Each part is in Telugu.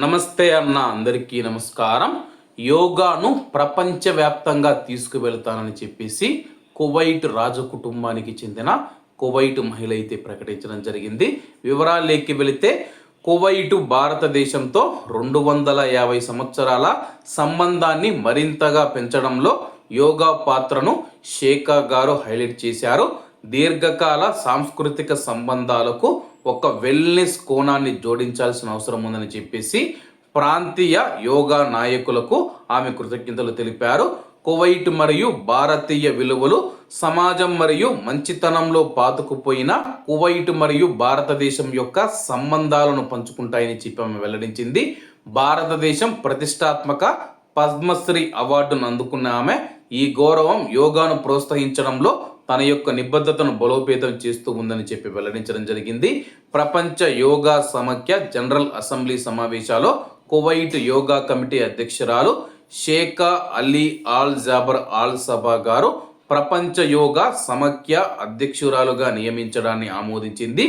నమస్తే అన్న అందరికీ నమస్కారం. యోగాను ప్రపంచవ్యాప్తంగా తీసుకువెళ్తానని చెప్పేసి కువైట్ రాజు కుటుంబానికి చెందిన కువైట్ మహిళ అయితే ప్రకటించడం జరిగింది. వివరాలేకి వెళితే కువైటు భారతదేశంతో రెండు వందల యాభై సంవత్సరాల సంబంధాన్ని మరింతగా పెంచడంలో యోగా పాత్రను షేఖా గారు హైలైట్ చేశారు. దీర్ఘకాల సాంస్కృతిక సంబంధాలకు ఒక వెల్నెస్ కోణాన్ని జోడించాల్సిన అవసరం ఉందని చెప్పేసి ప్రాంతీయ యోగా నాయకులకు ఆమె కృతజ్ఞతలు తెలిపారు. కువైట్ మరియు భారతీయ విలువలు సమాజం మరియు మంచితనంలో పాతుకుపోయిన కువైట్ మరియు భారతదేశం యొక్క సంబంధాలను పంచుకుంటాయని చెప్పి ఆమె వెల్లడించింది. భారతదేశం ప్రతిష్టాత్మక పద్మశ్రీ అవార్డును అందుకున్న ఆమె ఈ గౌరవం యోగాను ప్రోత్సహించడంలో తన యొక్క నిబద్ధతను బలోపేతం చేస్తూ ఉందని చెప్పి వెల్లడించడం జరిగింది. ప్రపంచ యోగా సమాఖ్య జనరల్ అసెంబ్లీ సమావేశాలో కువైట్ యోగా కమిటీ అధ్యక్షురాలు Sheikha Ali Al Jaber Al Sabah గారు ప్రపంచ యోగా సమాఖ్య అధ్యక్షురాలుగా నియమించడాన్ని ఆమోదించింది.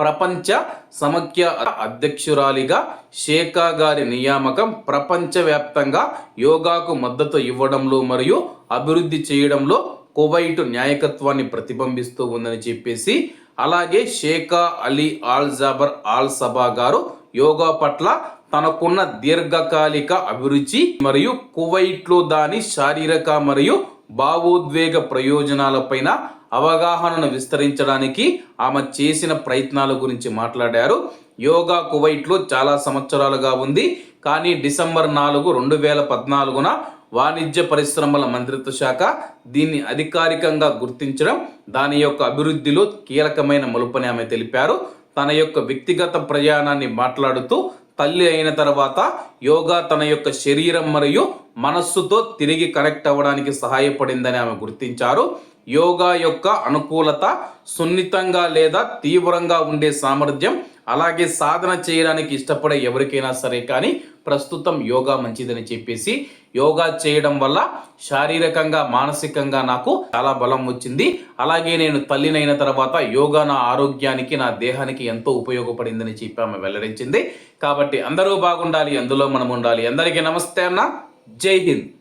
ప్రపంచ సమాఖ్య అధ్యక్షురాలిగా షేకా గారి నియామకం ప్రపంచవ్యాప్తంగా యోగాకు మద్దతు ఇవ్వడంలో మరియు అభివృద్ధి చేయడంలో కువైట్ నాయకత్వాన్ని ప్రతిబింబిస్తూ ఉందని చెప్పేసి అలాగే Sheikha Ali Al Jaber Al Sabah గారు యోగా పట్ల తనకున్న దీర్ఘకాలిక అభిరుచి మరియు కువైట్లో దాని శారీరక మరియు భావోద్వేగ ప్రయోజనాలపైన అవగాహనను విస్తరించడానికి ఆమె చేసిన ప్రయత్నాల గురించి మాట్లాడారు. యోగా కువైట్లో చాలా సంవత్సరాలుగా ఉంది. కానీ డిసెంబర్ నాలుగు రెండు వేల పద్నాలుగున వాణిజ్య పరిశ్రమల మంత్రిత్వ శాఖ దీన్ని అధికారికంగా గుర్తించడం దాని యొక్క అభివృద్ధిలో కీలకమైన మలుపని ఆమె తెలిపారు. తన యొక్క వ్యక్తిగత ప్రయాణాన్ని మాట్లాడుతూ తల్లి అయిన తర్వాత యోగా తన యొక్క శరీరం మరియు మనస్సుతో తిరిగి కనెక్ట్ అవ్వడానికి సహాయపడిందని ఆమె గుర్తించారు. యోగా యొక్క అనుకూలత సున్నితంగా లేదా తీవ్రంగా ఉండే సామర్థ్యం అలాగే సాధన చేయడానికి ఇష్టపడే ఎవరికైనా సరే కానీ ప్రస్తుతం యోగా మంచిదని చెప్పేసి యోగా చేయడం వల్ల శారీరకంగా మానసికంగా నాకు చాలా బలం వచ్చింది. అలాగే నేను తల్లినైన తర్వాత యోగా నా ఆరోగ్యానికి నా దేహానికి ఎంతో ఉపయోగపడిందని చెప్పి ఆమె వెల్లడించింది. కాబట్టి అందరూ బాగుండాలి అందులో మనం ఉండాలి. అందరికీ నమస్తే అన్న. జై హింద్.